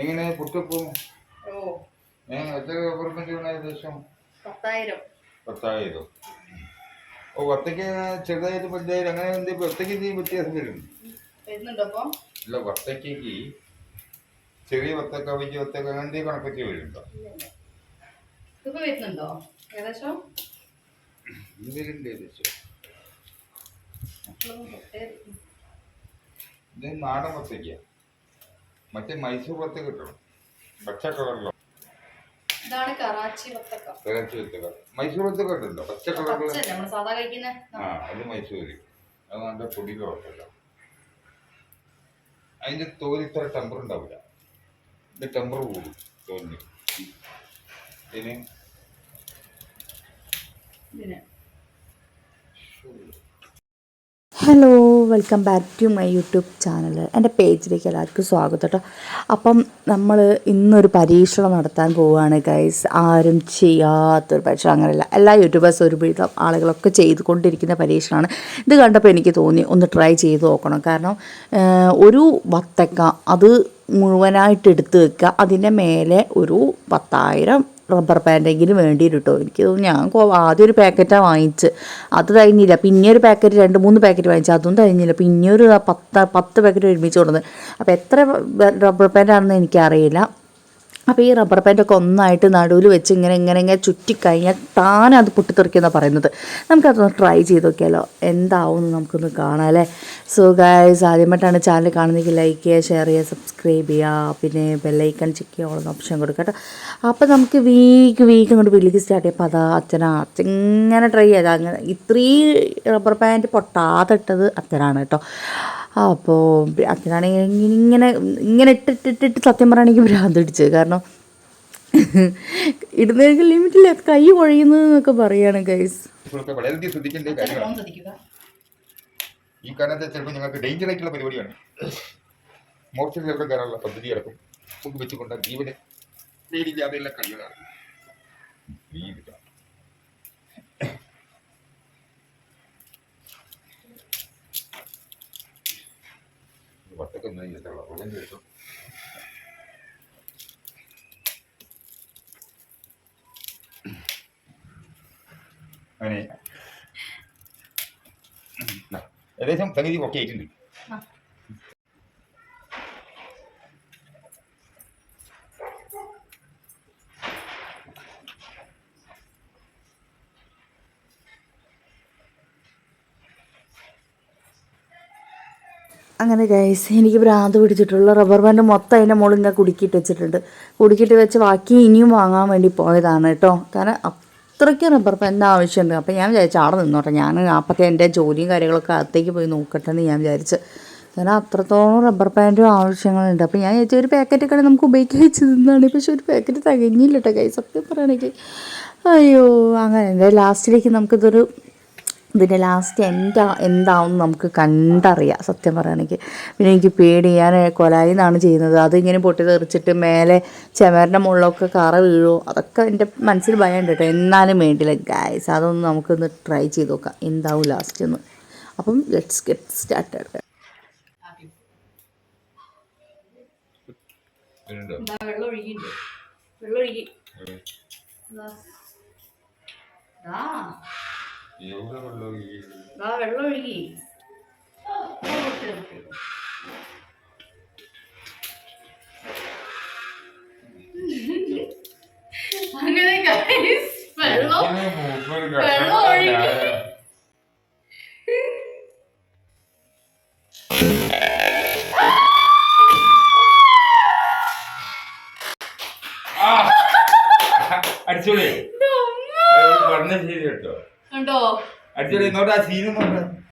എങ്ങനെ പുട്ടപ്പും ഓ. എത്ര ഗവൺമെന്റ് വേണം ഏകദേശം? പത്തായിരം. പത്തായിരം. ഓ വത്തയ്ക്ക് ചെറുതായിട്ട് പഞ്ചായിരം അങ്ങനെ എന്തെങ്കിലും വത്തയ്ക്ക് എന്തെങ്കിലും വ്യത്യാസം വരും വരുന്നുണ്ടോ അപ്പൊ ഇല്ല വത്തയ്ക്ക് ചെറിയ വത്തക്ക വലിയ വത്തക്ക അങ്ങനെ എന്തെങ്കിലും കണക്കൊക്കെ വരുന്നുണ്ടോ? ഇതിപ്പോ വരുന്നുണ്ടോ? ഏകദേശം? ഇത് വരുന്നുണ്ട് ഏകദേശം. ഇത് നാടൻ വത്തക്ക മറ്റേ മൈസൂർ വത്തക്ക കിട്ടണം. പച്ച കളറിലോ ഇതാണ് കറാച്ചി വത്തക്ക കറാച്ചി വത്തക്ക മൈസൂർ വത്തക്ക ഉണ്ടല്ലോ പച്ച കളറിൽ സാധാ കഴിക്കുന്ന? ആ അത് മൈസൂര്. അത് നല്ല പൊടിയുടെ കുഴപ്പമില്ല അതിന്റെ തോലിത്ര ടെമ്പർ ഉണ്ടാവില്ല ഇത് ടെമ്പർ കൂടും തോലിന്. ഇതിന് hello welcome back to my YouTube channel എന്റെ പേജിലേക്ക് എല്ലാവർക്കും സ്വാഗതം കേട്ടോ. അപ്പം നമ്മൾ ഇന്നൊരു പരീക്ഷണം നടത്താൻ പോവുകയാണ് ഗൈസ് ആരും ചെയ്യാത്തൊരു പരീക്ഷണം അങ്ങനെയല്ല. എല്ലാ യൂട്യൂബേഴ്സും ഒരുപാട് വിധം ആളുകളൊക്കെ ചെയ്തുകൊണ്ടിരിക്കുന്ന പരീക്ഷണമാണ്. ഇത് കണ്ടപ്പോൾ എനിക്ക് തോന്നി ഒന്ന് ട്രൈ ചെയ്ത് നോക്കണം. കാരണം ഒരു വത്തക്ക അത് മുഴുവനായിട്ട് എടുത്ത് വെക്കുക അതിന്റെ മേലെ ഒരു പത്തായിരം റബ്ബർ പാന്റെങ്കിലും വേണ്ടി എനിക്ക് ഞാൻ ആദ്യം ഒരു പാക്കറ്റാണ് വാങ്ങിച്ച്. അത് കഴിഞ്ഞില്ല. പിന്നെ ഒരു പാക്കറ്റ് രണ്ട് മൂന്ന് പാക്കറ്റ് വാങ്ങിച്ചു. അതും കഴിഞ്ഞില്ല. പിന്നെ ഒരു പത്ത് പത്ത് പാക്കറ്റ് ഒരുമിച്ച് കൊടുത്തത് അപ്പോൾ എത്ര റബ്ബർ പാന്റാണെന്ന് എനിക്കറിയില്ല. അപ്പോൾ ഈ റബ്ബർ പാന്റൊക്കെ ഒന്നായിട്ട് നടുവിൽ വെച്ച് ഇങ്ങനെ ഇങ്ങനെ ഇങ്ങനെ ചുറ്റിക്കഴിഞ്ഞാൽ താനെ അത് പൊട്ടിത്തെറിക്കുമെന്നാണ് പറയുന്നത്. നമുക്കതൊന്ന് ട്രൈ ചെയ്ത് നോക്കിയാലോ? എന്താവും എന്ന് നമുക്കൊന്ന് കാണാം അല്ലേ? സോ ഗായ്സ് ആദ്യമായിട്ടാണ് ചാനൽ കാണുന്നെങ്കിൽ ലൈക്ക് ചെയ്യുക ഷെയർ ചെയ്യുക സബ്സ്ക്രൈബ് ചെയ്യുക. പിന്നെ ബെല്ലൈക്കൺ ചെക്ക് ചെയ്യാനുള്ള ഓപ്ഷൻ കൊടുക്കുക കേട്ടോ. അപ്പോൾ നമുക്ക് വീക്ക് വീക്ക് ഇങ്ങോട്ട് വിളിക്ക് സ്റ്റാർട്ട് ചെയ്യപ്പോൾ അതാ അച്ഛനാ. അച്ഛൻ ഇങ്ങനെ ട്രൈ ചെയ്താൽ അങ്ങനെ ഇത്രയും റബ്ബർ പാന്റ് പൊട്ടാതെ ഇട്ടത് അച്ഛനാണ് കേട്ടോ. അപ്പോൾ അച്ഛനാണെങ്കിൽ ഇങ്ങനെ ഇങ്ങനെ ഇട്ടിട്ടിട്ടിട്ട് സത്യം പറയുകയാണെങ്കിൽ ഭ്രാന്ത് പിടിച്ചത്. കാരണം ഇടുന്നതിന് ലിമിറ്റില്ല. കൈ കുഴയുന്നത് എന്നൊക്കെ പറയാണ് ഗൈസ് വളരെയധികം ശ്രദ്ധിക്കേണ്ട കാര്യമാണ് ഈ കാരണത്തെ ചിലപ്പോൾ ഞങ്ങൾക്ക് ഡേഞ്ചർ ആയിട്ടുള്ള പരിപാടിയാണ്. മോർച്ചറിലൊക്കെ കയറാനുള്ള പദ്ധതി അടക്കം നമുക്ക് വെച്ചുകൊണ്ട് ജീവനെ പേടില്ലാതെയുള്ള കഴിയുന്നതാണ് ഒന്നും ചെയ്തിട്ടുള്ള ഉള്ളം കേട്ടു അങ്ങനെ. ഏകദേശം സംഗതി ഒക്കെ ആയിട്ടുണ്ട്. അങ്ങനെ ഗൈസ് എനിക്ക് ഭ്രാന്ത് പിടിച്ചിട്ടുള്ള റബ്ബർ ബാൻഡ് മൊത്തം അതിന്റെ മുകളിൽ ഇങ്ങനെ കുടുക്കിയിട്ട് വെച്ചിട്ടുണ്ട്. കുടുക്കിയിട്ട് വെച്ച് ബാക്കി ഇനിയും വാങ്ങാൻ വേണ്ടി പോയതാണ് കേട്ടോ. കാരണം അത്രയ്ക്ക് റബ്ബർ ബാൻഡ് ആവശ്യമുണ്ട്. അപ്പോൾ ഞാൻ വിചാരിച്ചു അവിടെ നിന്നോട്ടെ. ഞാൻ അപ്പോഴത്തെ എന്റെ ജോലിയും കാര്യങ്ങളൊക്കെ അകത്തേക്ക് പോയി നോക്കട്ടെ എന്ന് ഞാൻ വിചാരിച്ചു. കാരണം അത്രത്തോളം റബ്ബർ പാന്റും ആവശ്യങ്ങളുണ്ട്. അപ്പോൾ ഞാൻ വിചാരിച്ചു ഒരു പാക്കറ്റൊക്കെ നമുക്ക് ഉപയോഗിക്കാൻ വെച്ച് നിന്നാണ് പക്ഷെ ഒരു പാക്കറ്റ് തികഞ്ഞില്ല കേട്ടോ കൈ സത്യം പറയുകയാണെങ്കിൽ അയ്യോ അങ്ങനെ. ലാസ്റ്റിലേക്ക് നമുക്കിതൊരു ഇതിന്റെ ലാസ്റ്റ് എന്താ എന്താവും നമുക്ക് കണ്ടറിയാം സത്യം പറയുകയാണെങ്കിൽ പിന്നെ എനിക്ക് പേടി ഞാൻ കൊലായി നിന്നാണ് ചെയ്യുന്നത്. അതിങ്ങനെ പൊട്ടി തെറിച്ചിട്ട് മേലെ ചെമരന്റെ മുകളിലൊക്കെ കറ വീഴുമോ അതൊക്കെ എന്റെ മനസ്സിൽ ഭയമുണ്ട് കേട്ടോ എന്നാലും വേണ്ടില്ല ഗായ്സ് അതൊന്ന് നമുക്കൊന്ന് ട്രൈ ചെയ്ത് നോക്കാം. എന്താവും ലാസ്റ്റ് എന്ന്. അപ്പം ലെറ്റ്സ് ഗെറ്റ് സ്റ്റാർട്ടഡ് വെള്ളം ഒഴുകിണ്ട് വെള്ളം ഒഴുകി. ദാ. എവിടെ വെള്ളം ഒഴുകി. അങ്ങനെ വെള്ളം വെള്ളം ഒഴുകി. ആ! അടിച്ചോളി. പറഞ്ഞ ശരി കേട്ടോ കണ്ടോ? അടിച്ചോളി ഇങ്ങോട്ട് ആ സീനും നോക്കാം